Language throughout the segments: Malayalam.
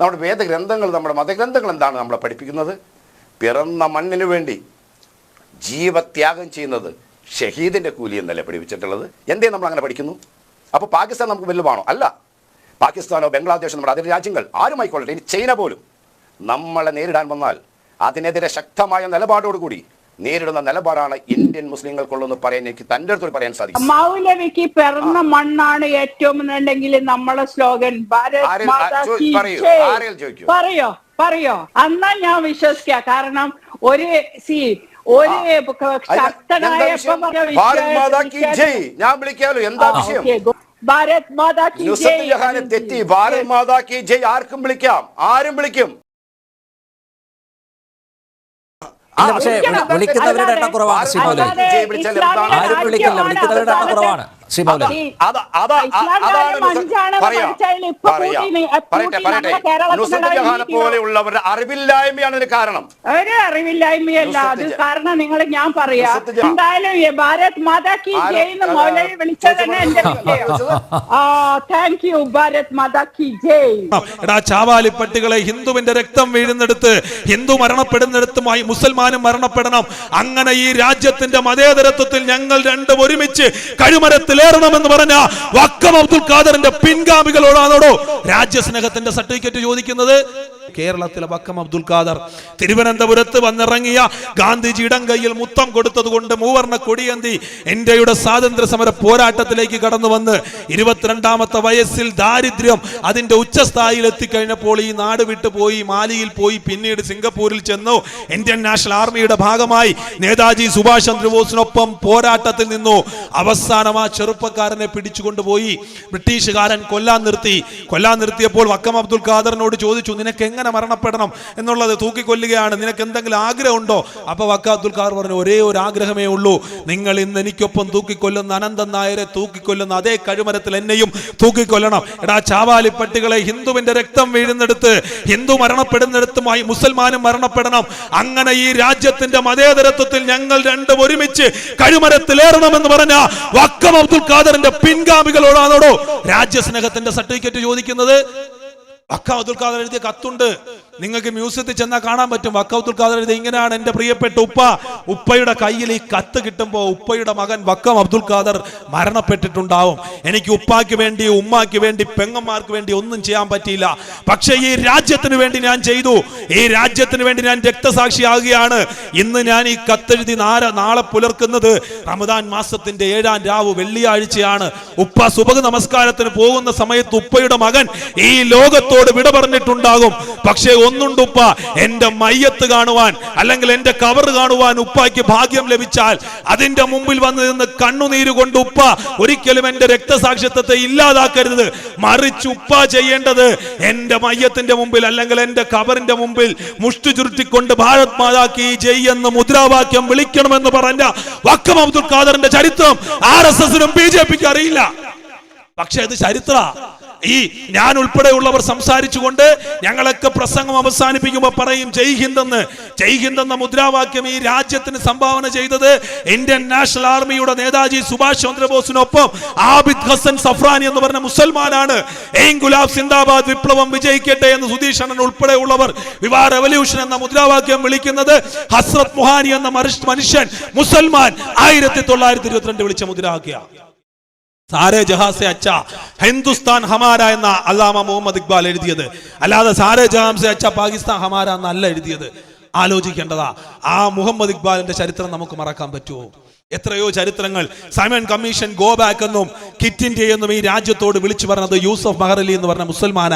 നമ്മുടെ വേദഗ്രന്ഥങ്ങൾ നമ്മുടെ മതഗ്രന്ഥങ്ങൾ എന്താണ് നമ്മളെ പഠിപ്പിക്കുന്നത്? പിറന്ന മണ്ണിന് വേണ്ടി ജീവത്യാഗം ചെയ്യുന്നത് ഷഹീദിന്റെ കൂലി എന്നല്ലേ പഠിപ്പിച്ചിട്ടുള്ളത്. എന്തേ നമ്മൾ അങ്ങനെ പഠിക്കുന്നു? അപ്പോൾ പാകിസ്ഥാൻ നമുക്ക് വലുതാണോ അല്ല പാകിസ്ഥാനോ ബംഗ്ലാദേശോ നമ്മുടെ അതിർ രാജ്യങ്ങൾ ആരുമായിക്കൊള്ളട്ടെ? ഇനി ചൈന പോലും നമ്മളെ നേരിടാൻ വന്നാൽ അതിനെതിരെ ശക്തമായ നിലപാടോടുകൂടി നേരിടുന്ന നിലപാടാണ് ഇന്ത്യൻ മുസ്ലിങ്ങൾക്കുള്ളതെന്ന് പറയാൻ എനിക്ക് തന്റെ അടുത്ത് പറയാൻ സാധിക്കും. മൗലവിക്ക് പിറന്ന മണ്ണാണ് ഏറ്റവും എന്നുണ്ടെങ്കിൽ നമ്മളെ സ്ലോഗൻ ചോദിക്കൂ. പറയോ പറയോ. എന്നാ ഞാൻ വിശ്വസിക്ക. കാരണം ഒരു സി ഒരു ശക്തനായ ഞാൻ വിളിക്കാലോ? എന്താ വിഷയം? ഭാരത് മാതാ തെറ്റി. ഭാരത് മാതാ കി ജയ് ആർക്കും വിളിക്കാം? ആരും വിളിക്കും. പക്ഷേ വിളിക്കുന്നവരുടെ എണ്ണം കുറവാണ് എന്താണ്? ആരും വിളിക്കില്ല വിളിക്കുന്നവരുടെ എണ്ണം കുറവാണ്. ശ്രീ മൗലവി പറയട്ടെ പറയട്ടെ നുസത്ത് പോലെയുള്ളവരുടെ അറിവില്ലായ്മയാണ് ഇതിന് കാരണം. ഒരു അറിവില്ലായ്മയല്ല അത് കാരണം നിങ്ങൾ ഞാൻ പറയാം. എന്തായാലും ഭാരത് മാതാ കി ആരാ- ജയ് എന്ന് ആരാ- മൗലവി വിളിച്ചത് തന്നെ എന്റെ ആ താങ്ക് യു ഭാരത് മാതാ കി ജയ്. എടാ ചാവാലിപ്പട്ടികളെ ഹിന്ദുവിന്റെ രക്തം വീഴുന്നിടത്ത് ഹിന്ദു മരണപ്പെടുന്നിടത്തുമായി മുസൽമാനും മരണപ്പെടണം. അങ്ങനെ ഈ രാജ്യത്തിന്റെ മതേതരത്വത്തിൽ ഞങ്ങൾ രണ്ടും ഒരുമിച്ച് കഴിമരത്തിലേറണമെന്ന് പറഞ്ഞ വക്കം അബ്ദുൽ ഖാദറിന്റെ പിൻഗാമികളോടാണോടോ രാജ്യസ്നേഹത്തിന്റെ സർട്ടിഫിക്കറ്റ് ചോദിക്കുന്നത്? കേരളത്തിലെ വക്കം അബ്ദുൽ ഖാദർ തിരുവനന്തപുരത്ത് വന്നിറങ്ങിയ ഗാന്ധിജി ഇടം കയ്യിൽ മുത്തം കൊടുത്തത് കൊണ്ട് മൂവർണ കൊടിയന്തി ഇന്ത്യയുടെ സ്വാതന്ത്ര്യ സമര പോരാട്ടത്തിലേക്ക് കടന്നു വന്ന് ഇരുപത്തിരണ്ടാമത്തെ വയസ്സിൽ ദാരിദ്ര്യം അതിന്റെ ഉച്ചസ്ഥായിയിൽ എത്തിക്കഴിഞ്ഞപ്പോൾ ഈ നാട് വിട്ടു പോയി മാലിയിൽ പോയി പിന്നീട് സിംഗപ്പൂരിൽ ചെന്നു. ഇന്ത്യൻ നാഷണൽ ആർമിയുടെ ഭാഗമായി നേതാജി സുഭാഷ് ചന്ദ്രബോസിനൊപ്പം പോരാട്ടത്തിൽ നിന്നു. അവസാനം ആ ചെറുപ്പക്കാരനെ പിടിച്ചുകൊണ്ടുപോയി. ബ്രിട്ടീഷുകാരൻ കൊല്ലാൻ നിർത്തി. കൊല്ലാൻ നിർത്തിയപ്പോൾ വക്കം അബ്ദുൽ ഖാദറിനോട് ചോദിച്ചു നിനക്ക് എങ്ങനെ മരണപ്പെടണം എന്നുള്ളത് തൂക്കിക്കൊല്ലുകയാണ്. നിനക്ക് എന്തെങ്കിലും ആഗ്രഹമുണ്ടോ? അപ്പൊ വക്കാത്തുൽ കാർ പറഞ്ഞു ഒരേ ഒരു ആഗ്രഹമേ ഉള്ളൂ. നിങ്ങൾ ഇന്ന് എനിക്കൊപ്പം തൂക്കിക്കൊല്ലുന്ന അനന്തൻ നായരെ തൂക്കിക്കൊല്ലുന്ന അതേ കഴിമരത്തിൽ എന്നെയും തൂക്കിക്കൊല്ലണം. എടാ ചാവാലി പട്ടികളെ ഹിന്ദുവിന്റെ രക്തം വീഴുന്നെടുത്ത് ഹിന്ദു മരണപ്പെടുന്നിടത്തുമായി മുസൽമാനും മരണപ്പെടണം. അങ്ങനെ ഈ രാജ്യത്തിന്റെ മതേതരത്വത്തിൽ ഞങ്ങൾ രണ്ടും ഒരുമിച്ച് കഴിമരത്തിലേറണമെന്ന് പറഞ്ഞ വക്കം അബ്ദുൽ ഖാദറിന്റെ പിൻഗാമികളോടാണോടോ രാജ്യസ്നേഹത്തിന്റെ സർട്ടിഫിക്കറ്റ് ചോദിക്കുന്നത്? വക്ക അബ്ദുൽ ഖാദർ എഴുതിയ കത്തുണ്ട്. നിങ്ങൾക്ക് മ്യൂസിയത്തിൽ ചെന്നാൽ കാണാൻ പറ്റും. വക്കൗത്തുൽ ഖാദർ ഇത് ഇങ്ങനെയാണ് എന്റെ പ്രിയപ്പെട്ട ഉപ്പ. ഉപ്പയുടെ കയ്യിൽ ഈ കത്ത് കിട്ടുമ്പോൾ ഉപ്പയുടെ മകൻ വക്കം അബ്ദുൽ ഖാദർ മരണപ്പെട്ടിട്ടുണ്ടാവും. എനിക്ക് ഉപ്പാക്ക് വേണ്ടി ഉമ്മാക്ക് വേണ്ടി പെങ്ങന്മാർക്ക് വേണ്ടി ഒന്നും ചെയ്യാൻ പറ്റിയില്ല. പക്ഷേ ഈ രാജ്യത്തിന് വേണ്ടി ഞാൻ ചെയ്തു. ഈ രാജ്യത്തിന് വേണ്ടി ഞാൻ രക്തസാക്ഷിയാകുകയാണ്. ഇന്ന് ഞാൻ ഈ കത്തെഴുതി നാളെ നാളെ പുലർക്കുന്നത് റമദാൻ മാസത്തിന്റെ ഏഴാം രാവ് വെള്ളിയാഴ്ചയാണ്. ഉപ്പ സുബഹ് നമസ്കാരത്തിന് പോകുന്ന സമയത്ത് ഉപ്പയുടെ മകൻ ഈ ലോകത്തോട് വിട പറഞ്ഞിട്ടുണ്ടാകും പക്ഷേ ഒന്നുണ്ട് ഉപ്പ. എന്റെ മയ്യത്ത് കാണുവാൻ അല്ലെങ്കിൽ എന്റെ കവർ കാണുവാൻ ഉപ്പായ്ക്ക് ഭാഗ്യം ലഭിച്ചാൽ അതിന്റെ മുമ്പിൽ വന്ന് നിന്ന് കണ്ണുനീര് കൊണ്ട് ഉപ്പ ഒരിക്കലും എന്റെ രക്തസാക്ഷിത്വത്തെ ഇല്ലാതാക്കരുത്. മറിച്ച് ഉപ്പ ചെയ്യേണ്ടത് എന്റെ മയ്യത്തിന്റെ മുമ്പിൽ അല്ലെങ്കിൽ എന്റെ കബറിന്റെ മുമ്പിൽ മുഷ്ടി ചുരുട്ടിക്കൊണ്ട് ഭാരത് മാതാക്കി ജയ് മുദ്രാവാക്യം വിളിക്കണമെന്ന് പറഞ്ഞ വക്കം അബ്ദുൽ ഖാദറിന്റെ ചരിത്രം ആർ എസ് എസിനും ബി ജെ പിക്ക് അറിയില്ല. പക്ഷെ അത് ചരിത്ര. ഈ ഞാൻ ഉൾപ്പെടെയുള്ളവർ സംസാരിച്ചുകൊണ്ട് ഞങ്ങളൊക്കെ പ്രസംഗം അവസാനിപ്പിക്കുമ്പോൾ പറയും ജയ് ഹിന്ദെന്ന് ജയ് ഹിന്ദ് എന്ന മുദ്രാവാക്യം ഈ രാജ്യത്തിന് സംഭാവന ചെയ്തത് ഇന്ത്യൻ നാഷണൽ ആർമിയുടെ നേതാജി സുഭാഷ് ചന്ദ്രബോസിനൊപ്പം ആബിദ് ഹസൻ സഫ്രാനി എന്ന് പറഞ്ഞ മുസൽമാനാണ്. എയിം ഗുലാബ് സിന്ദാബാദ് വിപ്ലവം വിജയിക്കട്ടെ എന്ന് സുധീഷ് അണ്ണൻ ഉൾപ്പെടെയുള്ളവർ വിവാ റെവല്യൂഷൻ എന്ന മുദ്രാവാക്യം വിളിക്കുന്നത് ഹസ്രത് മുഹാനി എന്ന മനുഷ്യൻ മുസൽമാൻ ആയിരത്തി തൊള്ളായിരത്തി ഇരുപത്തിരണ്ട് വിളിച്ച മുദ്രാവാക്യ സാരേ ജഹാസെ അച്ഛ ഹിന്ദുസ്ഥാൻ ഹമാര എന്ന അല്ലാമ മുഹമ്മദ് ഇക്ബാൽ എഴുതിയത്. അല്ലാതെ സാരേ ജഹാംസെ അച്ഛ പാകിസ്ഥാൻ ഹമാര എന്നല്ല എഴുതിയത്. ആലോചിക്കേണ്ടതാ ആ മുഹമ്മദ് ഇക്ബാലിന്റെ ചരിത്രം നമുക്ക് മറക്കാൻ പറ്റുമോ? എത്രയോ ചരിത്രങ്ങൾ. സൈമൺ കമ്മീഷൻ ഗോ ബാക്ക് എന്നും കിറ്റ് ഇന്ത്യ എന്നും ഈ രാജ്യത്തോട് വിളിച്ചു പറഞ്ഞത് യൂസഫ് മഹറലി എന്ന് പറഞ്ഞ മുസൽമാന.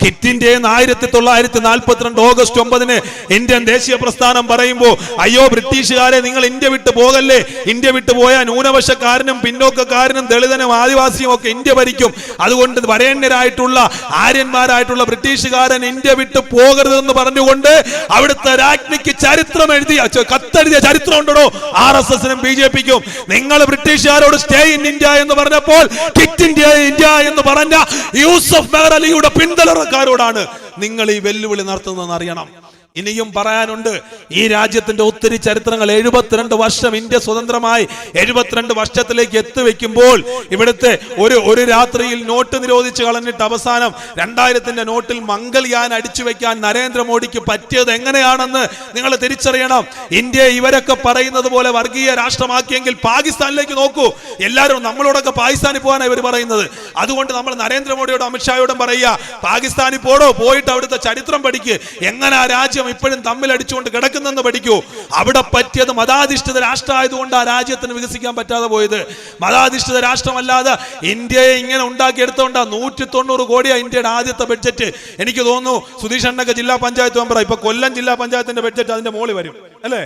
കിറ്റ് ഇന്ത്യ എന്ന് ആയിരത്തി തൊള്ളായിരത്തി നാൽപ്പത്തിരണ്ട് ഓഗസ്റ്റ് ഒമ്പതിന് ഇന്ത്യൻ ദേശീയ പ്രസ്ഥാനം പറയുമ്പോൾ അയ്യോ ബ്രിട്ടീഷുകാരെ നിങ്ങൾ ഇന്ത്യ വിട്ടു പോകല്ലേ? ഇന്ത്യ വിട്ടു പോയാൽ ന്യൂനപക്ഷക്കാരനും പിന്നോക്കക്കാരനും ദളിതനും ആദിവാസിയും ഒക്കെ ഇന്ത്യ ഭരിക്കും. അതുകൊണ്ട് വരേണ്യരായിട്ടുള്ള ആര്യന്മാരായിട്ടുള്ള ബ്രിട്ടീഷുകാരൻ ഇന്ത്യ വിട്ട് പോകരുതെന്ന് പറഞ്ഞുകൊണ്ട് അവിടുത്തെ രാജ്ഞിക്ക് ചരിത്രം എഴുതിയ കത്തെഴുതിയ ചരിത്രം ഉണ്ടോ ആർ എസ് എസിനും ബി ജെ പിക്കും നിങ്ങൾ ബ്രിട്ടീഷുകാരോട് സ്റ്റേ ഇൻ ഇന്ത്യ എന്ന് പറഞ്ഞപ്പോൾ കിറ്റ് ഇന്ത്യ ഇന്ത്യ എന്ന് പറഞ്ഞ യൂസഫ് മെഹർ അലിയുടെ പിന്തലറക്കാരോടാണ് നിങ്ങൾ ഈ വെല്ലുവിളി നടത്തുന്നതെന്ന് അറിയണം. ഇനിയും പറയാനുണ്ട് ഈ രാജ്യത്തിന്റെ ഒത്തിരി ചരിത്രങ്ങൾ എഴുപത്തിരണ്ട് വർഷം ഇന്ത്യ സ്വതന്ത്രമായി എഴുപത്തിരണ്ട് വർഷത്തിലേക്ക് എത്തിവെക്കുമ്പോൾ ഇവിടുത്തെ ഒരു ഒരു രാത്രിയിൽ നോട്ട് നിരോധിച്ച് കളഞ്ഞിട്ട് അവസാനം രണ്ടായിരത്തിന്റെ നോട്ടിൽ മംഗൾയാൻ അടിച്ചു വെക്കാൻ നരേന്ദ്രമോദിക്ക് പറ്റിയത് എങ്ങനെയാണെന്ന് നിങ്ങൾ തിരിച്ചറിയണം. ഇന്ത്യ ഇവരൊക്കെ പറയുന്നത് പോലെ വർഗീയ രാഷ്ട്രമാക്കിയെങ്കിൽ പാകിസ്ഥാനിലേക്ക് നോക്കൂ. എല്ലാവരും നമ്മളോടൊക്കെ പാകിസ്ഥാനിൽ പോകാനാണ് ഇവർ പറയുന്നത്. അതുകൊണ്ട് നമ്മൾ നരേന്ദ്രമോദിയോടും അമിത്ഷായോടും പറയുക പാകിസ്ഥാനിൽ പോടോ പോയിട്ട് അവിടുത്തെ ചരിത്രം പഠിക്ക്. എങ്ങനെ ആ രാജ്യം ഇപ്പോഴും തമ്മിൽ അടിച്ചുകൊണ്ട് കിടക്കുന്നെന്ന് പഠിക്കൂ. അവിടെ പറ്റിയത് മതാധിഷ്ഠിത രാഷ്ട്രമായതുകൊണ്ട് ആ രാജ്യത്തിന് വികസിക്കാൻ പറ്റാതെ പോയത്. മതാധിഷ്ഠിത രാഷ്ട്രമല്ലാതെ ഇന്ത്യയെ ഇങ്ങനെ ഉണ്ടാക്കിയെടുത്തോണ്ടാ നൂറ്റി തൊണ്ണൂറ് കോടിയാ ഇന്ത്യയുടെ ആദ്യത്തെ ബഡ്ജറ്റ്. എനിക്ക് തോന്നുന്നു സുധീഷ് അണ്ണൊക്കെ ജില്ലാ പഞ്ചായത്ത് മെമ്പറാണ് ഇപ്പൊ കൊല്ലം ജില്ലാ പഞ്ചായത്തിന്റെ ബഡ്ജറ്റ് അതിന്റെ മോളിൽ വരും. അല്ലേ?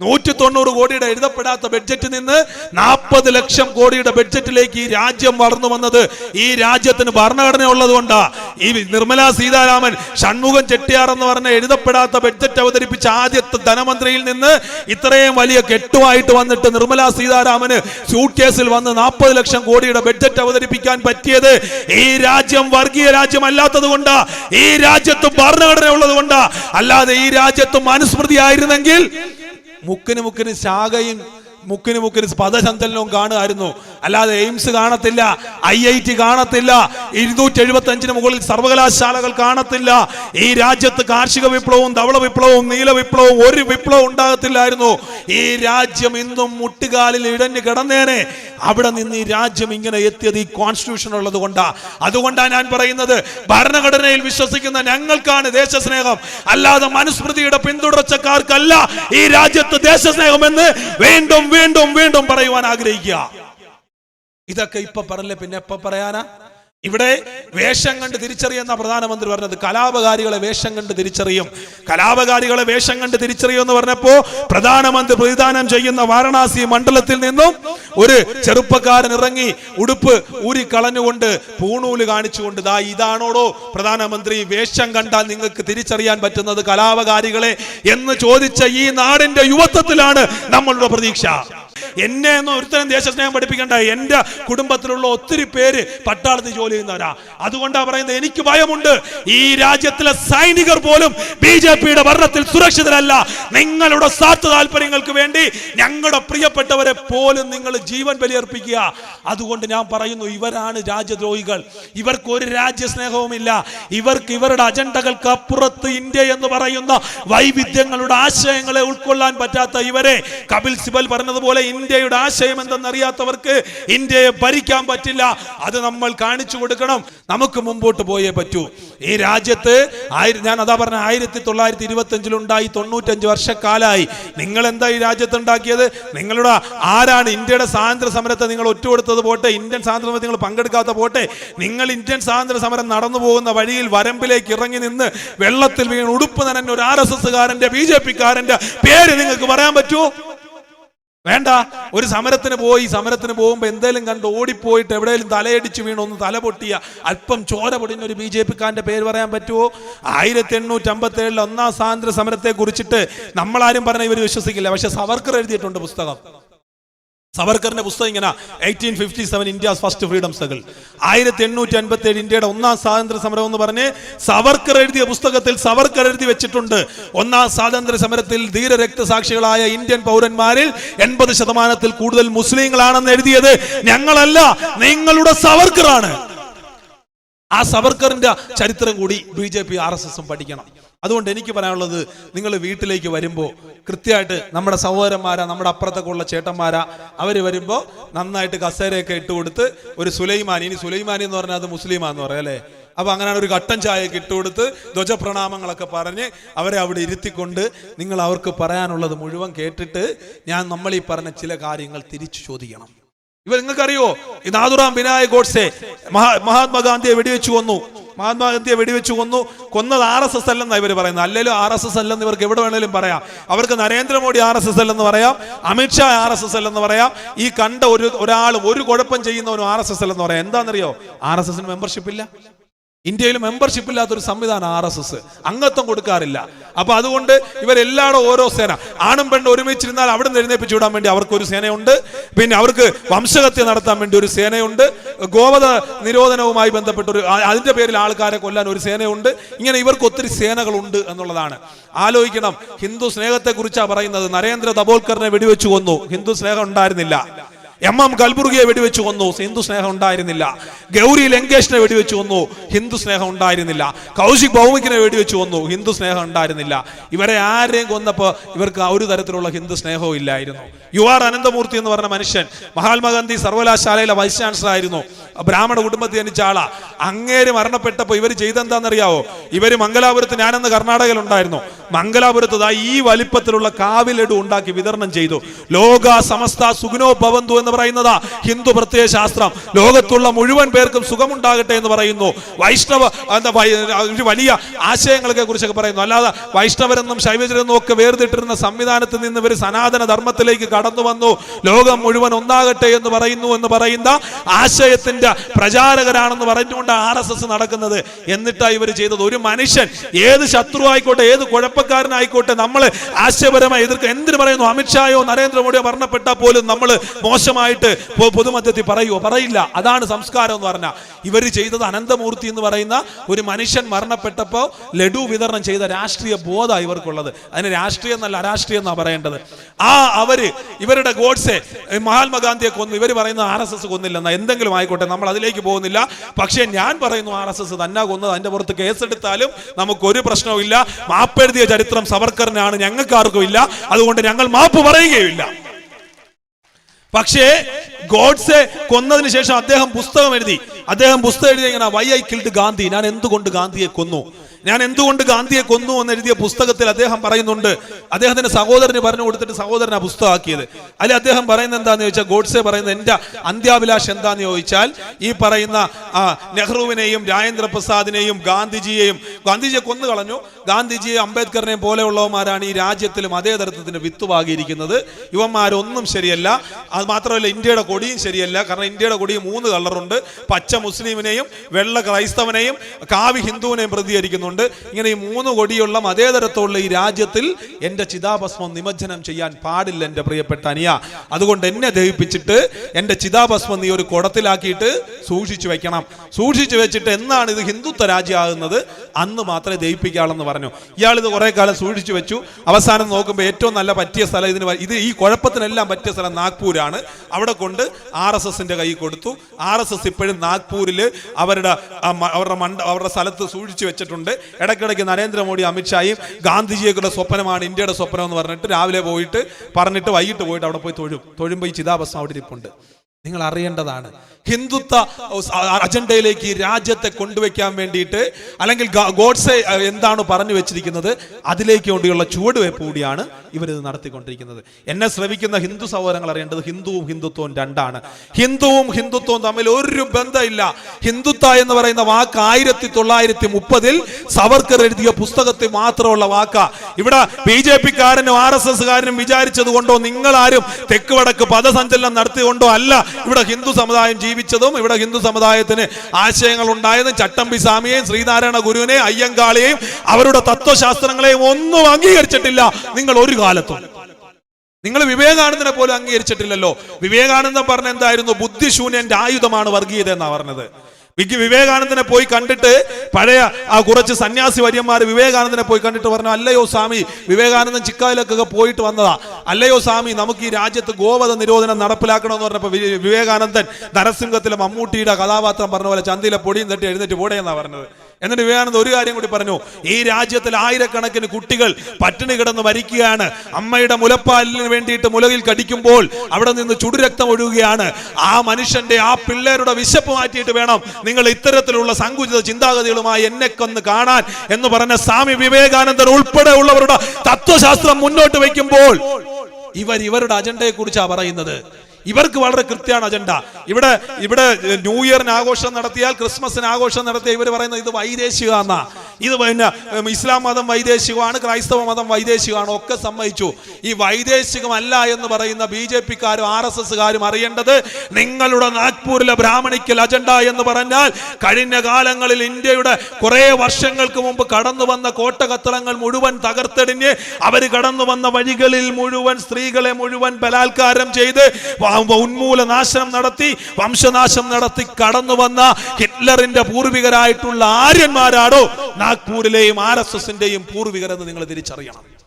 നൂറ്റി തൊണ്ണൂറ് കോടിയുടെ എഴുതപ്പെടാത്ത ബഡ്ജറ്റിൽ നിന്ന് നാൽപ്പത് ലക്ഷം കോടിയുടെ ബഡ്ജറ്റിലേക്ക് ഈ രാജ്യം വളർന്നു വന്നത് ഈ രാജ്യത്തിന് ഭരണഘടന ഉള്ളത് കൊണ്ടാ. ഈ നിർമ്മലാ സീതാരാമൻ ഷൺമുഖം ചെട്ടിയാർ എന്ന് പറഞ്ഞ എഴുതപ്പെടാത്ത ബഡ്ജറ്റ് അവതരിപ്പിച്ച ആദ്യത്തെ ധനമന്ത്രിയിൽ നിന്ന് ഇത്രയും വലിയ കെട്ടുമായിട്ട് വന്നിട്ട് നിർമ്മലാ സീതാരാമന് സ്യൂട്ട് കേസിൽ വന്ന് നാൽപ്പത് ലക്ഷം കോടിയുടെ ബഡ്ജറ്റ് അവതരിപ്പിക്കാൻ പറ്റിയത് ഈ രാജ്യം വർഗീയ രാജ്യമല്ലാത്തത് കൊണ്ടാ. ഈ രാജ്യത്ത് ഭരണഘടന ഉള്ളത് കൊണ്ടാ. അല്ലാതെ ഈ രാജ്യത്ത് മനുസ്മൃതി ആയിരുന്നെങ്കിൽ മുക്കിന് മുക്കിന് ശാഖയും മുക്കിന് മുക്കിന് പദചന്തലനവും കാണുമായിരുന്നു. അല്ലാതെ എയിംസ് കാണത്തില്ല ഐ ഐ ടി കാണത്തില്ല ഇരുന്നൂറ്റി എഴുപത്തി അഞ്ചിന് മുകളിൽ സർവകലാശാലകൾ കാണത്തില്ല. ഈ രാജ്യത്ത് കാർഷിക വിപ്ലവവും ധവള വിപ്ലവവും നീല വിപ്ലവവും ഒരു വിപ്ലവം ഉണ്ടാകത്തില്ലായിരുന്നു. ഈ രാജ്യം ഇന്നും മുട്ടുകാലിൽ ഇടഞ്ഞു കിടന്നേനെ. അവിടെ നിന്ന് ഈ രാജ്യം ഇങ്ങനെ എത്തിയത് ഈ കോൺസ്റ്റിറ്റ്യൂഷൻ ഉള്ളത് കൊണ്ടാ. അതുകൊണ്ടാണ് ഞാൻ പറയുന്നത് ഭരണഘടനയിൽ വിശ്വസിക്കുന്ന ഞങ്ങൾക്കാണ് ദേശസ്നേഹം. അല്ലാതെ മനുസ്മൃതിയുടെ പിന്തുടർച്ചക്കാർക്കല്ല ഈ രാജ്യത്ത് ദേശസ്നേഹമെന്ന് വീണ്ടും വീണ്ടും വീണ്ടും പറയുവാൻ ആഗ്രഹിക്കുക. ഇതൊക്കെ ഇപ്പൊ പറഞ്ഞില്ലേ? പിന്നെ എപ്പോ പറയാനാ? ഇവിടെ വേഷം കണ്ട് തിരിച്ചറിയുന്ന പ്രധാനമന്ത്രി പറഞ്ഞത് കലാപകാരികളെ വേഷം കണ്ട് തിരിച്ചറിയും. കലാപകാരികളെ വേഷം കണ്ട് തിരിച്ചറിയും എന്ന് പറഞ്ഞപ്പോ പ്രധാനമന്ത്രി പ്രതിദാനം ചെയ്യുന്ന വാരണാസി മണ്ഡലത്തിൽ നിന്നും ഒരു ചെറുപ്പക്കാരൻ ഇറങ്ങി ഉടുപ്പ് ഊരി കളഞ്ഞുകൊണ്ട് പൂണൂൽ കാണിച്ചുകൊണ്ട് ദാ ഇതാണോടോ പ്രധാനമന്ത്രി വേഷം കണ്ടാൽ നിങ്ങൾക്ക് തിരിച്ചറിയാൻ പറ്റുന്നത് കലാപകാരികളെ എന്ന് ചോദിച്ച ഈ നാടിന്റെ യുവത്വത്തിലാണ് നമ്മളുടെ പ്രതീക്ഷ. എന്നെ ഒന്നും ഒരുത്തരം ദേശസ്നേഹം പഠിപ്പിക്കണ്ട എന്റെ കുടുംബത്തിലുള്ള ഒത്തിരി പേര് പട്ടാളത്തിൽ ജോലി ചെയ്യുന്നവരാ. അതുകൊണ്ടാണ് പറയുന്നത് എനിക്ക് ഭയമുണ്ട്. ഈ രാജ്യത്തിലെ സൈനികർ പോലും ബി ജെ പിയുടെ ഭരണത്തിൽ സുരക്ഷിതരല്ല. നിങ്ങളുടെ സ്വാർത്ഥ താല്പര്യങ്ങൾക്ക് വേണ്ടി ഞങ്ങളുടെ പ്രിയപ്പെട്ടവരെ പോലും നിങ്ങൾ ജീവൻ ബലിയർപ്പിക്കുക. അതുകൊണ്ട് ഞാൻ പറയുന്നു ഇവരാണ് രാജ്യദ്രോഹികൾ. ഇവർക്ക് ഒരു രാജ്യസ്നേഹവുമില്ല. ഇവർക്ക് ഇവരുടെ അജണ്ടകൾക്ക് അപ്പുറത്ത് ഇന്ത്യ എന്ന് പറയുന്ന വൈവിധ്യങ്ങളുടെ ആശയങ്ങളെ ഉൾക്കൊള്ളാൻ പറ്റാത്ത ഇവരെ കപിൽ സിബൽ പറഞ്ഞതുപോലെ ഇന്ത്യയുടെ ആശയം എന്തെന്നറിയാത്തവർക്ക് ഇന്ത്യയെ ഭരിക്കാൻ പറ്റില്ല. അത് നമ്മൾ കാണിച്ചു കൊടുക്കണം. നമുക്ക് മുമ്പോട്ട് പോയേ പറ്റൂ. ഈ രാജ്യത്ത് ഞാൻ അതാ പറഞ്ഞ ആയിരത്തി തൊള്ളായിരത്തി ഇരുപത്തി അഞ്ചിലുണ്ടായി തൊണ്ണൂറ്റഞ്ച് വർഷക്കാലായി. നിങ്ങൾ എന്താ ഈ രാജ്യത്ത് ഉണ്ടാക്കിയത്? നിങ്ങളുടെ ആരാണ് ഇന്ത്യയുടെ സ്വാതന്ത്ര്യ സമരത്തെ നിങ്ങൾ ഒറ്റുകൊടുത്തത് പോട്ടെ? ഇന്ത്യൻ സ്വാതന്ത്ര്യ നിങ്ങൾ പങ്കെടുക്കാത്ത പോട്ടെ? നിങ്ങൾ ഇന്ത്യൻ സ്വാതന്ത്ര്യ സമരം നടന്നു പോകുന്ന വഴിയിൽ വരമ്പിലേക്ക് ഇറങ്ങി നിന്ന് വെള്ളത്തിൽ വീണ് ഉടുപ്പ് നനഞ്ഞ ഒരു ആർ എസ് എസ്സുകാരന്റെ ബി ജെ പിക്കാരന്റെ പേര് നിങ്ങൾക്ക് പറയാൻ പറ്റുമോ വേണ്ട. ഒരു സമരത്തിന് പോയി സമരത്തിന് പോകുമ്പോൾ എന്തേലും കണ്ട് ഓടിപ്പോയിട്ട് എവിടെയെങ്കിലും തലയടിച്ച് വീണ് ഒന്ന് തല പൊട്ടിയ അല്പം ചോര പൊടിഞ്ഞ ഒരു ബി ജെ പിക്കാരന്റെ പേര് പറയാൻ പറ്റുമോ ആയിരത്തി എണ്ണൂറ്റി അമ്പത്തി ഏഴിൽ ഒന്നാം സ്വാതന്ത്ര്യ സമരത്തെ കുറിച്ചിട്ട് നമ്മളാരും പറഞ്ഞ ഇവർ വിശ്വസിക്കില്ല. പക്ഷെ സവർക്കർ എഴുതിയിട്ടുണ്ട് പുസ്തകം. സവർക്കറിന്റെ പുസ്തകം ഇങ്ങനെ eighteen fifty seven India's first freedom struggle ആയിരത്തി എണ്ണൂറ്റി അൻപത്തി ഏഴ് ഇന്ത്യയുടെ ഒന്നാം സ്വാതന്ത്ര്യ സമരം എന്ന് പറഞ്ഞ് സവർക്കർ എഴുതിയ പുസ്തകത്തിൽ സവർക്കർ എഴുതി വെച്ചിട്ടുണ്ട്. ഒന്നാം സ്വാതന്ത്ര്യ സമരത്തിൽ ധീര രക്തസാക്ഷികളായ ഇന്ത്യൻ പൗരന്മാരിൽ എൺപത് ശതമാനത്തിൽ കൂടുതൽ മുസ്ലിങ്ങളാണെന്ന് എഴുതിയത് ഞങ്ങളല്ല നിങ്ങളുടെ സവർക്കറാണ് ആ സവർക്കറിന്റെ ചരിത്രം കൂടി B J P R S എസും പഠിക്കണം. അതുകൊണ്ട് എനിക്ക് പറയാനുള്ളത് നിങ്ങൾ വീട്ടിലേക്ക് വരുമ്പോൾ കൃത്യമായിട്ട് നമ്മുടെ സഹോദരന്മാരാ നമ്മുടെ അപ്പുറത്തൊക്കെ ഉള്ള ചേട്ടന്മാരാ അവർ വരുമ്പോൾ നന്നായിട്ട് കസേരയൊക്കെ ഇട്ട് കൊടുത്ത് ഒരു സുലൈമാൻ ഇനി സുലൈമാനി എന്ന് പറഞ്ഞാൽ അത് മുസ്ലിമാന്ന് പറയാം അല്ലേ? അപ്പൊ അങ്ങനെയാണ് ഒരു കട്ടൻ ചായയൊക്കെ ഇട്ട് കൊടുത്ത് ധ്വജപ്രണാമങ്ങളൊക്കെ പറഞ്ഞ് അവരെ അവിടെ ഇരുത്തിക്കൊണ്ട് നിങ്ങൾ അവർക്ക് പറയാനുള്ളത് മുഴുവൻ കേട്ടിട്ട് ഞാൻ നമ്മൾ ഈ പറഞ്ഞ ചില കാര്യങ്ങൾ തിരിച്ചു ചോദിക്കണം. ഇവർ നിങ്ങൾക്കറിയോ? ഈ നാഥുറാം വിനായക് ഗോഡ്സെ മഹാ മഹാത്മാഗാന്ധിയെ വെടിവെച്ചു കൊന്നു. മഹാത്മാഗാന്ധിയെ വെടിവെച്ച് കൊന്നു. കൊന്നത് ആർ എസ് എസ് അല്ലെന്ന് ഇവർ പറയുന്നത്. അല്ലെങ്കിലും ആർ എസ് എസ് അല്ലെന്ന് ഇവർക്ക് എവിടെ വേണേലും പറയാം. അവർക്ക് നരേന്ദ്രമോദി ആർ എസ് എസ് അല്ലെന്ന് പറയാം. അമിത്ഷാ ആർ എസ് എസ് അല്ലെന്ന് പറയാം. ഈ കണ്ട ഒരു ഒരാൾ ഒരു കുഴപ്പം ചെയ്യുന്നവനും ആർ എസ് എസ് അല്ലെന്ന് പറയാം. എന്താണെന്നറിയോ? ആർ എസ് എസിന് മെമ്പർഷിപ്പ് ഇല്ല. ഇന്ത്യയിൽ മെമ്പർഷിപ്പ് ഇല്ലാത്തൊരു സംവിധാനം ആർ എസ് എസ്. അംഗത്വം കൊടുക്കാറില്ല. അപ്പൊ അതുകൊണ്ട് ഇവരെല്ലാവരും ഓരോ സേന. ആണും പെണ്ണും ഒരുമിച്ചിരുന്നാൽ അവിടെ നിന്ന് എഴുന്നേപ്പിച്ചു വിടാൻ വേണ്ടി അവർക്ക് ഒരു സേനയുണ്ട്. പിന്നെ അവർക്ക് വംശഹത്യ നടത്താൻ വേണ്ടി ഒരു സേനയുണ്ട്. ഗോവധ നിരോധനവുമായി ബന്ധപ്പെട്ട ഒരു അതിന്റെ പേരിൽ ആൾക്കാരെ കൊല്ലാൻ ഒരു സേനയുണ്ട്. ഇങ്ങനെ ഇവർക്ക് ഒത്തിരി സേനകളുണ്ട് എന്നുള്ളതാണ്. ആലോചിക്കണം. ഹിന്ദു സ്നേഹത്തെ കുറിച്ചാണ് പറയുന്നത്. നരേന്ദ്ര ദബോൽക്കറിനെ വെടിവെച്ചു കൊന്നു. ഹിന്ദു സ്നേഹം ഉണ്ടായിരുന്നില്ല. എം എം കൽബുർഗിയെ വെടിവെച്ച് കൊന്നു. ഹിന്ദു സ്നേഹം ഉണ്ടായിരുന്നില്ല. ഗൗരി ലങ്കേഷിനെ വെടിവെച്ച് കൊന്നു. ഹിന്ദു സ്നേഹം ഉണ്ടായിരുന്നില്ല. കൗശിക് ഭൗമികിനെ വെടിവെച്ച് കൊന്നു. ഹിന്ദു സ്നേഹം ഉണ്ടായിരുന്നില്ല. ഇവരെ ആരെയും കൊന്നപ്പോൾ ഇവർക്ക് ഒരു തരത്തിലുള്ള ഹിന്ദു സ്നേഹവും ഇല്ലായിരുന്നു. യു ആർ അനന്തമൂർത്തി എന്ന് പറഞ്ഞ മനുഷ്യൻ മഹാത്മാഗാന്ധി സർവകലാശാലയിലെ വൈസ് ചാൻസലർ ആയിരുന്നു ബ്രാഹ്മണ കുടുംബത്തിൽ ജനിച്ച ആളാ. അങ്ങേര് മരണപ്പെട്ടപ്പോൾ ഇവർ ചെയ്തെന്താണെന്നറിയാവോ ഇവർ മംഗലാപുരത്ത് ഞാനെന്ന് കർണാടകയിൽ ഉണ്ടായിരുന്നു മംഗലാപുരത്ത് ഈ വലിപ്പത്തിലുള്ള കാവിലഡു ഉണ്ടാക്കി വിതരണം ചെയ്തു. ലോക സമസ്ത സുഖനോ ഭവന്തു എന്ന് പറയുന്നതാ ഹിന്ദു പ്രത്യയ ശാസ്ത്രം. ലോകത്തുള്ള മുഴുവൻ പേർക്കും സുഖമുണ്ടാകട്ടെ എന്ന് പറയുന്നു. വൈഷ്ണവ എന്താ വലിയ ആശയങ്ങളൊക്കെ കുറിച്ചൊക്കെ പറയുന്നു. അല്ലാതെ വൈഷ്ണവരെന്നും ശൈവജരെന്നും ഒക്കെ വേർതിട്ടിരുന്ന സംവിധാനത്തിൽ നിന്ന് ഇവർ സനാതന ധർമ്മത്തിലേക്ക് കടന്നു വന്നു. ലോകം മുഴുവൻ ഒന്നാകട്ടെ എന്ന് പറയുന്നു എന്ന് പറയുന്ന ആശയത്തിന്റെ പ്രചാരകരാണെന്ന് പറഞ്ഞുകൊണ്ട് ആർ എസ് എസ് നടക്കുന്നത്. എന്നിട്ടാണ് ഇവർ ചെയ്തത്. ഒരു മനുഷ്യൻ ഏത് ശത്രു ആയിക്കോട്ടെ ഏത് കുഴപ്പക്കാരനായിക്കോട്ടെ നമ്മൾ ആശയപരമായി എതിർക്കുക എന്തിനു പറയുന്നു? അമിത്ഷായോ നരേന്ദ്രമോദിയോ മരണപ്പെട്ടാൽ പോലും നമ്മൾ മോശമായിട്ട് പൊതുമധ്യത്തിൽ പറയുമോ പറയില്ല. അതാണ് സംസ്കാരം എന്ന് പറഞ്ഞാൽ ഇവർ ചെയ്തത് അനന്തമൂർത്തി എന്ന് പറയുന്ന ഒരു മനുഷ്യൻ മരണപ്പെട്ടപ്പോൾ ലഡു വിതരണം ചെയ്ത രാഷ്ട്രീയ ബോധമാണ് ഇവർക്കുള്ളത്. അതിന് രാഷ്ട്രീയം എന്നല്ല അരാഷ്ട്രീയം എന്നാണ് പറയേണ്ടത്. ആ അവർ ഇവരുടെ ഗോഡ്സെ മഹാത്മാഗാന്ധിയെ കൊന്നു. ഇവർ പറയുന്നത് ആർ എസ് എസ് കൊന്നില്ലെന്ന. എന്തെങ്കിലും ആയിക്കോട്ടെ നമ്മൾ അതിലേക്ക് പോകുന്നില്ല. പക്ഷേ ഞാൻ പറയുന്നു ആർ എസ് എസ് തന്നെ കൊന്നത്. അതിന്റെ പുറത്ത് കേസെടുത്താലും നമുക്കൊരു പ്രശ്നവുമില്ല. മാപ്പെഴുതിയ ചരിത്രം സവർക്കറിനാണ് ഞങ്ങൾക്ക് ആർക്കും ഇല്ല. അതുകൊണ്ട് ഞങ്ങൾ മാപ്പ് പറയുകയില്ല പക്ഷേ ഗോഡ്സെ കൊന്നതിന് ശേഷം അദ്ദേഹം പുസ്തകം എഴുതി. അദ്ദേഹം പുസ്തകം എഴുതി ഇങ്ങനെ വൈ ഐ കിൽഡ് ഗാന്ധി ഞാൻ എന്തുകൊണ്ട് ഗാന്ധിയെ കൊന്നു? ഞാൻ എന്തുകൊണ്ട് ഗാന്ധിയെ കൊന്നു എന്ന് എഴുതിയ പുസ്തകത്തിൽ അദ്ദേഹം പറയുന്നുണ്ട്. അദ്ദേഹത്തിന്റെ സഹോദരന് പറഞ്ഞു കൊടുത്തിട്ട് സഹോദരൻ ആ പുസ്തകമാക്കിയത്. അതിൽ അദ്ദേഹം പറയുന്നത് എന്താന്ന് ചോദിച്ചാൽ ഗോഡ്സെ പറയുന്നത് എന്റെ അന്ത്യാഭിലാഷം എന്താന്ന് ചോദിച്ചാൽ ഈ പറയുന്ന നെഹ്റുവിനെയും രാജേന്ദ്ര പ്രസാദിനെയും ഗാന്ധിജിയെയും ഗാന്ധിജിയെ കൊന്നു കളഞ്ഞു. ഗാന്ധിജിയെ അംബേദ്കറിനെയും പോലെയുള്ളവന്മാരാണ് ഈ രാജ്യത്തിലും അതേ മതേതരത്വത്തിന് വിത്തുവാകിയിരിക്കുന്നത്. ഇവന്മാരൊന്നും ശരിയല്ല. അത് മാത്രമല്ല ഇന്ത്യയുടെ കൊടിയും ശരിയല്ല. കാരണം ഇന്ത്യയുടെ കൊടി മൂന്ന് കളറുണ്ട്. പച്ച മുസ്ലിമിനെയും വെള്ള ക്രൈസ്തവനെയും കാവി ഹിന്ദുവിനെയും പ്രതികരിക്കുന്നുണ്ട് ഇങ്ങനെ ഈ മൂന്ന് കൊടിയുള്ള മതേതരത്തോടുള്ള ഈ രാജ്യത്തിൽ എന്റെ ചിതാഭസ്മം നിമജ്ജനം ചെയ്യാൻ പാടില്ല എന്റെ പ്രിയപ്പെട്ട അനിയ. അതുകൊണ്ട് എന്നെ ദഹിപ്പിച്ചിട്ട് എന്റെ ചിതാഭസ്മം നീ ഒരു കുടത്തിലാക്കിയിട്ട് സൂക്ഷിച്ചു വെക്കണം. സൂക്ഷിച്ചു വെച്ചിട്ട് എന്നാണ് ഇത് ഹിന്ദുത്വ രാജ്യമാകുന്നത്? അന്ന് മാത്രമേ ദയിപ്പിക്കാളെന്ന് പറഞ്ഞു. ഇയാൾ ഇത് കുറെ കാലം സൂക്ഷിച്ചു വെച്ചു. അവസാനം നോക്കുമ്പോൾ ഏറ്റവും നല്ല പറ്റിയ സ്ഥലം ഇതിന് ഇത് ഈ കുഴപ്പത്തിനെല്ലാം പറ്റിയ സ്ഥലം നാഗ്പൂരാണ്. അവിടെ കൊണ്ട് ആർ എസ് എസിന്റെ കൈ കൊടുത്തു. ആർ എസ് എസ് ഇപ്പോഴും നാഗ്പൂരിൽ അവരുടെ അവരുടെ മണ്ഡ അവരുടെ സ്ഥലത്ത് സൂക്ഷിച്ചു വെച്ചിട്ടുണ്ട്. ഇടയ്ക്കിടയ്ക്ക് നരേന്ദ്രമോദി അമിത്ഷായും ഗാന്ധിജിയൊക്കെ സ്വപ്നമാണ് ഇന്ത്യയുടെ സ്വപ്നം എന്ന് പറഞ്ഞിട്ട് രാവിലെ പോയിട്ട് പറഞ്ഞിട്ട് വൈകിട്ട് പോയിട്ട് അവിടെ പോയി തൊഴും. തൊഴുമ്പോൾ ഈ ചിതാഭസ്മം അവിടെ ഇരിപ്പുണ്ട്. നിങ്ങൾ അറിയേണ്ടതാണ് ഹിന്ദുത്വ അജണ്ടയിലേക്ക് ഈ രാജ്യത്തെ കൊണ്ടുവയ്ക്കാൻ വേണ്ടിയിട്ട് അല്ലെങ്കിൽ ഗോഡ്സെ എന്താണ് പറഞ്ഞു വെച്ചിരിക്കുന്നത് അതിലേക്ക് വേണ്ടിയുള്ള ചുവടുവയ്പ് കൂടിയാണ് ഇവരിത് നടത്തിക്കൊണ്ടിരിക്കുന്നത്. എന്നെ ശ്രമിക്കുന്ന ഹിന്ദു സഹോദരങ്ങൾ അറിയേണ്ടത് ഹിന്ദുവും ഹിന്ദുത്വവും രണ്ടാണ്. ഹിന്ദുവും ഹിന്ദുത്വവും തമ്മിൽ ഒരു ബന്ധമില്ല. ഹിന്ദുത്വ എന്ന് പറയുന്ന വാക്ക് ആയിരത്തി തൊള്ളായിരത്തി മുപ്പതിൽ സവർക്കർ എഴുതിയ പുസ്തകത്തിൽ മാത്രമുള്ള വാക്ക. ഇവിടെ ബി ജെ പിക്കാരനും ആർ എസ് എസ്കാരനും വിചാരിച്ചത് കൊണ്ടോ നിങ്ങളാരും തെക്ക് വടക്ക് പദസഞ്ചലനം നടത്തിക്കൊണ്ടോ അല്ല. ഇവിടെ ഹിന്ദു സമുദായം ജീവിച്ചതും ഇവിടെ ഹിന്ദു സമുദായത്തിന് ആശയങ്ങൾ ഉണ്ടായതും ചട്ടമ്പി സ്വാമിയെയും ശ്രീനാരായണ ഗുരുവിനെയും അയ്യങ്കാളിയെയും അവരുടെ തത്വശാസ്ത്രങ്ങളെയും ഒന്നും അംഗീകരിച്ചിട്ടില്ല നിങ്ങൾ ഒരു കാലത്തും. നിങ്ങൾ വിവേകാനന്ദനെ പോലും അംഗീകരിച്ചിട്ടില്ലല്ലോ. വിവേകാനന്ദൻ പറഞ്ഞ എന്തായിരുന്നു? ബുദ്ധിശൂന്യന്റെ ആയുധമാണ് വർഗീയത എന്നാ പറഞ്ഞത്. വിഗ് വിവേകാനന്ദനെ പോയി കണ്ടിട്ട് പഴയ ആ കുറച്ച് സന്യാസി വര്യന്മാർ വിവേകാനന്ദനെ പോയി കണ്ടിട്ട് പറഞ്ഞു അല്ലയോ സ്വാമി വിവേകാനന്ദൻ ചിക്കായിലൊക്കെ പോയിട്ട് വന്നതാ. അല്ലയോ സ്വാമി നമുക്ക് ഈ രാജ്യത്ത് ഗോവധ നിരോധനം നടപ്പിലാക്കണമെന്ന് പറഞ്ഞപ്പോൾ വിവേകാനന്ദൻ നരസിംഹത്തിലെ മമ്മൂട്ടിയുടെ കഥാപാത്രം പറഞ്ഞ പോലെ ചന്തയിലെ പൊടിയും തട്ടി എഴുന്നേറ്റ് പോടെയെന്നാ പറഞ്ഞത്. എന്നിട്ട് വിവേകാനന്ദ ഒരു കാര്യം കൂടി പറഞ്ഞു. ഈ രാജ്യത്തിൽ ആയിരക്കണക്കിന് കുട്ടികൾ പട്ടിണി കിടന്ന് മരിക്കുകയാണ്. അമ്മയുടെ മുലപ്പാലിന് വേണ്ടിയിട്ട് മുലകിൽ കടിക്കുമ്പോൾ അവിടെ നിന്ന് ചുടുരക്തം ഒഴുകുകയാണ്. ആ മനുഷ്യന്റെ ആ പിള്ളേരുടെ വിശപ്പ് മാറ്റിയിട്ട് വേണം നിങ്ങൾ ഇത്തരത്തിലുള്ള സങ്കുചിത ചിന്താഗതികളുമായി എന്നെ കൊന്ന് കാണാൻ എന്ന് പറഞ്ഞ സ്വാമി വിവേകാനന്ദർ ഉൾപ്പെടെ ഉള്ളവരുടെ തത്വശാസ്ത്രം മുന്നോട്ട് വയ്ക്കുമ്പോൾ ഇവർ ഇവരുടെ അജണ്ടയെ കുറിച്ചാണ് പറയുന്നത്. ഇവർക്ക് വളരെ കൃത്യമാണ് അജണ്ട. ഇവിടെ ഇവിടെ ന്യൂ ഇയറിന് ആഘോഷം നടത്തിയാൽ ക്രിസ്മസിന് ആഘോഷം നടത്തിയ ഇവർ പറയുന്നത് ഇത് വൈദേശിക എന്നാ ഇത് പിന്നെ ഇസ്ലാം മതം വൈദേശികമാണ് ക്രൈസ്തവ മതം വൈദേശികമാണ് ഒക്കെ സമ്മതിച്ചു. ഈ വൈദേശികമല്ല എന്ന് പറയുന്ന ബി ജെ പിക്കാരും ആർ എസ് എസ്സുകാരും അറിയേണ്ടത് നിങ്ങളുടെ നാഗ്പൂരിലെ ബ്രാഹ്മണിക്കൽ അജണ്ട എന്ന് പറഞ്ഞാൽ കഴിഞ്ഞ കാലങ്ങളിൽ ഇന്ത്യയുടെ കുറെ വർഷങ്ങൾക്ക് മുമ്പ് കടന്നു വന്ന കോട്ടകത്തളങ്ങൾ മുഴുവൻ തകർത്തെടിഞ്ഞ് അവർ കടന്നു വന്ന വഴികളിൽ മുഴുവൻ സ്ത്രീകളെ മുഴുവൻ ബലാത്കാരം ചെയ്ത് വ- ഉന്മൂല നാശനം നടത്തി വംശനാശം നടത്തി കടന്നു വന്ന ഹിറ്റ്ലറിന്റെ പൂർവികരായിട്ടുള്ള ആര്യന്മാരാണോ നാഗ്പൂരിലെയും ആർ എസ് എസിന്റെയും പൂർവികരെന്ന് നിങ്ങൾ തിരിച്ചറിയണം.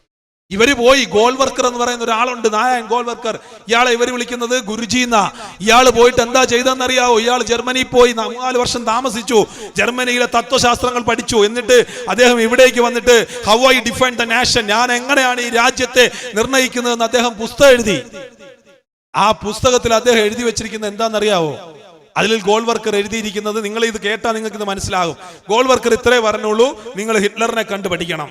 ഇവർ പോയി ഗോൾ വർക്കർ എന്ന് പറയുന്ന ഒരാളുണ്ട് നാരായൺ ഗോൾ വർക്കർ ഇയാളെ ഇവർ വിളിക്കുന്നത് ഗുരുജി എന്നാ. ഇയാൾ പോയിട്ട് എന്താ ചെയ്തെന്നറിയാവോ ഇയാൾ ജർമ്മനിയിൽ പോയി നാല് വർഷം താമസിച്ചു. ജർമ്മനിയിലെ തത്വശാസ്ത്രങ്ങൾ പഠിച്ചു. എന്നിട്ട് അദ്ദേഹം ഇവിടേക്ക് വന്നിട്ട് how I define the nation ഞാൻ എങ്ങനെയാണ് ഈ രാജ്യത്തെ നിർണയിക്കുന്നതെന്ന് അദ്ദേഹം പുസ്തകം എഴുതി. ആ പുസ്തകത്തിൽ അദ്ദേഹം എഴുതി വെച്ചിരിക്കുന്നത് എന്താണെന്നറിയാവോ? അതിൽ ഗോൾ വർക്കർ എഴുതിയിരിക്കുന്നത് നിങ്ങൾ ഇത് കേട്ടാൽ നിങ്ങൾക്ക് ഇത് മനസ്സിലാകും. ഗോൾ വർക്കർ ഇത്രേ പറഞ്ഞുള്ളൂ നിങ്ങൾ ഹിറ്റ്ലറിനെ കണ്ടു പഠിക്കണം.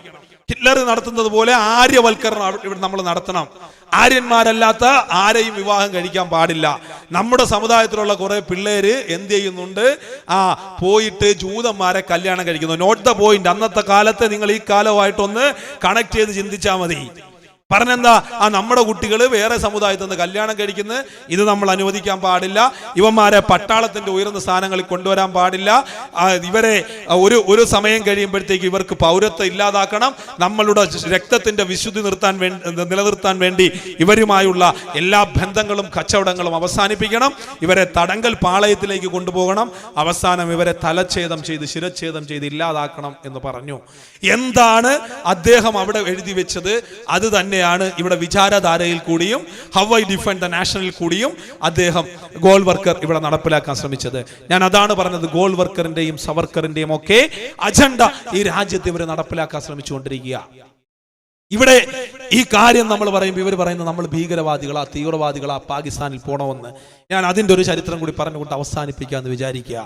ഹിറ്റ്ലർ നടത്തുന്നത് പോലെ ആര്യവൽക്കരണം ഇവിടെ നമ്മൾ നടത്തണം. ആര്യന്മാരല്ലാത്ത ആരെയും വിവാഹം കഴിക്കാൻ പാടില്ല. നമ്മുടെ സമുദായത്തിലുള്ള കുറെ പിള്ളേര് എന്ത് ചെയ്യുന്നുണ്ട്? ആ പോയിട്ട് ജൂതന്മാരെ കല്യാണം കഴിക്കുന്നു. നോട്ട് ദ പോയിന്റ് അന്നത്തെ കാലത്തെ നിങ്ങൾ ഈ കാലമായിട്ടൊന്ന് കണക്ട് ചെയ്ത് ചിന്തിച്ചാൽ മതി. പറഞ്ഞെന്താ? ആ നമ്മുടെ കുട്ടികൾ വേറെ സമുദായത്തിൽ നിന്ന് കല്യാണം കഴിക്കുന്നത് ഇത് നമ്മൾ അനുവദിക്കാൻ പാടില്ല. ഇവന്മാരെ പട്ടാളത്തിന്റെ ഉയർന്ന സ്ഥാനങ്ങളിൽ കൊണ്ടുവരാൻ പാടില്ല. ഇവരെ ഒരു ഒരു സമയം കഴിയുമ്പോഴത്തേക്ക് ഇവർക്ക് പൗരത്വം ഇല്ലാതാക്കണം. നമ്മളുടെ രക്തത്തിന്റെ വിശുദ്ധി നിർത്താൻ വേണ്ടി നിലനിർത്താൻ വേണ്ടി ഇവരുമായുള്ള എല്ലാ ബന്ധങ്ങളും കച്ചവടങ്ങളും അവസാനിപ്പിക്കണം. ഇവരെ തടങ്കൽ പാളയത്തിലേക്ക് കൊണ്ടുപോകണം. അവസാനം ഇവരെ തലച്ഛേദം ചെയ്ത് ശിരച്ഛേദം ചെയ്ത് ഇല്ലാതാക്കണം എന്ന് പറഞ്ഞു. എന്താണ് അദ്ദേഹം അവിടെ എഴുതി വെച്ചത്? അത് തന്നെയാണ് ഇവിടെ വിചാരധാരയിൽ കൂടിയും ഹവ് ഐ ഡിഫെൻഡ് ദ നാഷണലിൽ കൂടിയും അദ്ദേഹം ഗോൾ വർക്കർ ഇവിടെ നടപ്പിലാക്കാൻ ശ്രമിച്ചത്. ഞാൻ അതാണ് പറഞ്ഞത് ഗോൾ വർക്കറിന്റെയും സവർക്കറിന്റെയും ഒക്കെ അജണ്ട ഈ രാജ്യത്ത് ഇവർ നടപ്പിലാക്കാൻ ശ്രമിച്ചുകൊണ്ടിരിക്കുക. ഇവിടെ ഈ കാര്യം നമ്മൾ പറയുമ്പോൾ ഇവർ പറയുന്നത് നമ്മൾ ഭീകരവാദികളാ തീവ്രവാദികളാ പാകിസ്ഥാനിൽ പോണമെന്ന് ഞാൻ അതിന്റെ ഒരു ചരിത്രം കൂടി പറഞ്ഞുകൊണ്ട് അവസാനിപ്പിക്കാമെന്ന് വിചാരിക്കുക.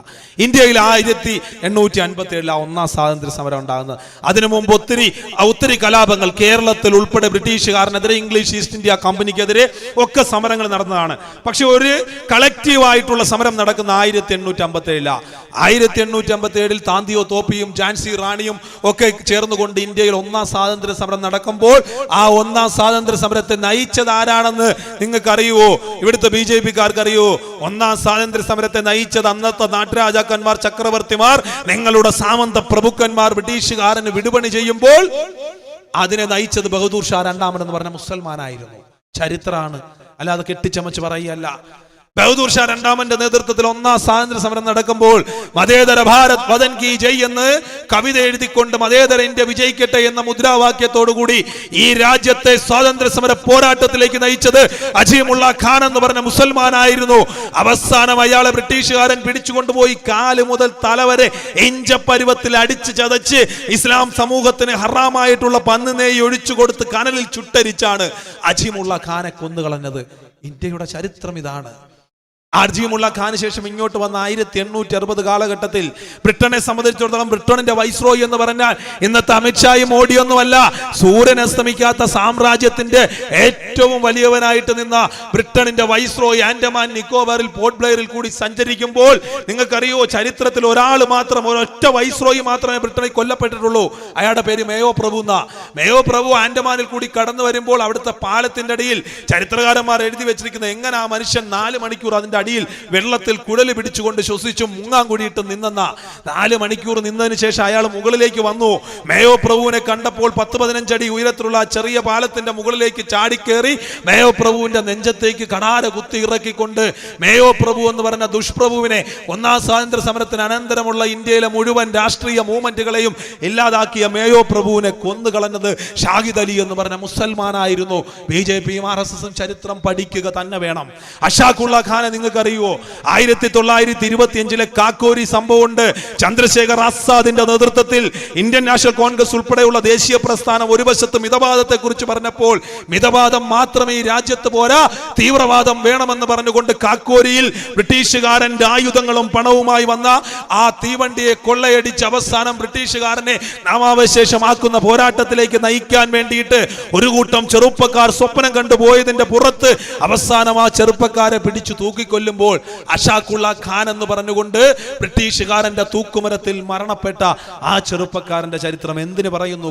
ഇന്ത്യയിൽ ആയിരത്തി എണ്ണൂറ്റി അൻപത്തി ഏഴിൽ ആ ഒന്നാം സ്വാതന്ത്ര്യ സമരം ഉണ്ടാകുന്നത്. അതിനു മുമ്പ് ഒത്തിരി ഒത്തിരി കലാപങ്ങൾ കേരളത്തിൽ ഉൾപ്പെടെ ബ്രിട്ടീഷുകാരനെതിരെ ഇംഗ്ലീഷ് ഈസ്റ്റ് ഇന്ത്യ കമ്പനിക്കെതിരെ ഒക്കെ സമരങ്ങൾ നടന്നതാണ്. പക്ഷെ ഒരു കളക്റ്റീവായിട്ടുള്ള സമരം നടക്കുന്ന ആയിരത്തി എണ്ണൂറ്റി അമ്പത്തി ഏഴിലാണ് ആയിരത്തി എണ്ണൂറ്റി അമ്പത്തി ഏഴിൽ താന്തിയോ തോപ്പിയും ജാൻസി റാണിയും ഒക്കെ ചേർന്നുകൊണ്ട് ഇന്ത്യയിൽ ഒന്നാം സ്വാതന്ത്ര്യ സമരം നടക്കുമ്പോൾ ആ ഒന്നാം സ്വാതന്ത്ര്യ സമരത്തെ നയിച്ചത് ആരാണെന്ന് നിങ്ങൾക്ക് അറിയുവോ ഇവിടുത്തെ ബി ജെ പിക്കാർക്ക് അറിയുവോ ഒന്നാം സ്വാതന്ത്ര്യ സമരത്തെ നയിച്ചത് അന്നത്തെ നാട്ടുരാജാക്കന്മാർ ചക്രവർത്തിമാർ നിങ്ങളുടെ സാമന്ത പ്രഭുക്കന്മാർ ബ്രിട്ടീഷുകാരന് വിടുപണി ചെയ്യുമ്പോൾ അതിനെ നയിച്ചത് ബഹദൂർ ഷാ രണ്ടാമൻ എന്ന് പറഞ്ഞ മുസൽമാനായിരുന്നു. ചരിത്രമാണ് അല്ലാതെ കെട്ടിച്ചമച്ച് പറയല്ല ബഹദൂർ ഷാ രണ്ടാമന്റെ നേതൃത്വത്തിൽ ഒന്നാം സ്വാതന്ത്ര്യ സമരം നടക്കുമ്പോൾ മതേതര ഭാരത് വദൻ കി ജയ് എന്ന് കവിത എഴുതിക്കൊണ്ട് മതേതര ഇന്ത്യ വിജയിക്കട്ടെ എന്ന മുദ്രാവാക്യത്തോടുകൂടി ഈ രാജ്യത്തെ സ്വാതന്ത്ര്യ സമര പോരാട്ടത്തിലേക്ക് നയിച്ചത് അജീമുള്ള ഖാൻ എന്ന് പറഞ്ഞ മുസൽമാനായിരുന്നു. അവസാനം അയാളെ ബ്രിട്ടീഷുകാരൻ പിടിച്ചുകൊണ്ടുപോയി കാൽ മുതൽ തലവരെ ഇഞ്ചപ്പരുവത്തിൽ അടിച്ച് ചതച്ച് ഇസ്ലാം സമൂഹത്തിന് ഹറാമായിട്ടുള്ള പന്ന് നെയ്യ് ഒഴിച്ചു കൊടുത്ത് കനലിൽ ചുട്ടരിച്ചാണ് അജീമുള്ള ഖാനെ കൊന്നുകളഞ്ഞത്. ഇന്ത്യയുടെ ചരിത്രം ഇതാണ്. ആർജിയുമുള്ള ഖാന് ശേഷം ഇങ്ങോട്ട് വന്ന ആയിരത്തി എണ്ണൂറ്റി അറുപത് കാലഘട്ടത്തിൽ ബ്രിട്ടനെ സംബന്ധിച്ചിടത്തോളം ബ്രിട്ടണിന്റെ വൈസ്രോയി എന്ന് പറഞ്ഞാൽ ഇന്നത്തെ അമിത്ഷായും മോഡിയൊന്നുമല്ല. സൂര്യൻ അസ്തമിക്കാത്ത സാമ്രാജ്യത്തിന്റെ ഏറ്റവും വലിയവനായിട്ട് നിന്ന ബ്രിട്ടണിന്റെ വൈസ്രോയി ആൻഡമാൻ നിക്കോബാറിൽ പോർട്ട് ബ്ലെയറിൽ കൂടി സഞ്ചരിക്കുമ്പോൾ നിങ്ങൾക്കറിയോ ചരിത്രത്തിൽ ഒരാൾ മാത്രം ഒരൊറ്റ വൈസ്രോയി മാത്രമേ ബ്രിട്ടനിൽ കൊല്ലപ്പെട്ടിട്ടുള്ളൂ. അയാളുടെ പേര് മേയോ പ്രഭു എന്നാ. മേയോ പ്രഭു ആൻഡമാനിൽ കൂടി കടന്നു വരുമ്പോൾ അവിടുത്തെ പാലത്തിന്റെ അടിയിൽ ചരിത്രകാരന്മാർ എഴുതി വെച്ചിരിക്കുന്നത് എങ്ങനെ ആ മനുഷ്യൻ നാല് മണിക്കൂർ അതിന്റെ അടിയിൽ വെള്ളത്തിൽ കുഴൽ പിടിച്ചുകൊണ്ട് ശ്വസിച്ചും മുങ്ങാൻ കൂടിയിട്ട് നിന്നെന്ന നാല് മണിക്കൂർ നിന്നതിന് ശേഷം അയാൾ മുകളിലേക്ക് വന്നു. മേയോ പ്രഭുവിനെ കണ്ടപ്പോൾ പത്ത് പതിനഞ്ചടി ഉയരത്തിലുള്ള ചെറിയ പാലത്തിന്റെ മുകളിലേക്ക് ചാടിക്കേറി മേയോ പ്രഭുവിന്റെ നെഞ്ചത്തേക്ക് കടാര കുത്തി ഇറക്കിക്കൊണ്ട് മേയോ പ്രഭു എന്ന് പറഞ്ഞ ദുഷ്പ്രഭുവിനെ ഒന്നാം സ്വാതന്ത്ര്യ സമരത്തിന് അനന്തരമുള്ള ഇന്ത്യയിലെ മുഴുവൻ രാഷ്ട്രീയ മൂവ്മെന്റുകളെയും ഇല്ലാതാക്കിയ മേയോ പ്രഭുവിനെ കൊന്നു കളഞ്ഞത് ഷാഹിദ് അലി എന്ന് പറഞ്ഞ മുസൽമാനായിരുന്നു. ബി ജെ പിയും ആർ എസ് എസും ചരിത്രം പഠിക്കുക തന്നെ വേണം. അഷാഖുള്ള ഖാനെ നിങ്ങൾ നിങ്ങൾക്ക് അറിയുമോ ആയിരത്തി തൊള്ളായിരത്തി ഇരുപത്തി അഞ്ചിലെ കാക്കോരി സംഭവമുണ്ട്. ചന്ദ്രശേഖർ ആസാദിന്റെ നേതൃത്വത്തിൽ ഇന്ത്യൻ നാഷണൽ കോൺഗ്രസ് ഉൾപ്പെടെയുള്ള ദേശീയ പ്രസ്ഥാനം ഒരു വശത്ത് മിതവാദത്തെ കുറിച്ച് പറഞ്ഞപ്പോൾ മിതവാദം മാത്രമേ ഈ രാജ്യത്ത് പോരാ തീവ്രവാദം വേണമെന്ന് പറഞ്ഞുകൊണ്ട് കാക്കോരിയിൽ ബ്രിട്ടീഷുകാരന്റെ ആയുധങ്ങളും പണവുമായി വന്ന ആ തീവണ്ടിയെ കൊള്ളയടിച്ച് അവസാനം ബ്രിട്ടീഷുകാരനെ നാമാവശേഷമാക്കുന്ന പോരാട്ടത്തിലേക്ക് നയിക്കാൻ വേണ്ടിയിട്ട് ഒരു കൂട്ടം ചെറുപ്പക്കാർ സ്വപ്നം കണ്ടുപോയതിന്റെ പുറത്ത് അവസാനം ആ ചെറുപ്പക്കാരെ പിടിച്ചു തൂക്കിക്കൊല്ലുമ്പോൾ അഷാഖുള്ള ഖാൻ എന്ന് പറഞ്ഞുകൊണ്ട് ബ്രിട്ടീഷുകാരന്റെ തൂക്കുമരത്തിൽ മരണപ്പെട്ട ആ ചെറുപ്പക്കാരന്റെ ചരിത്രം എന്തിനു പറയുന്നു?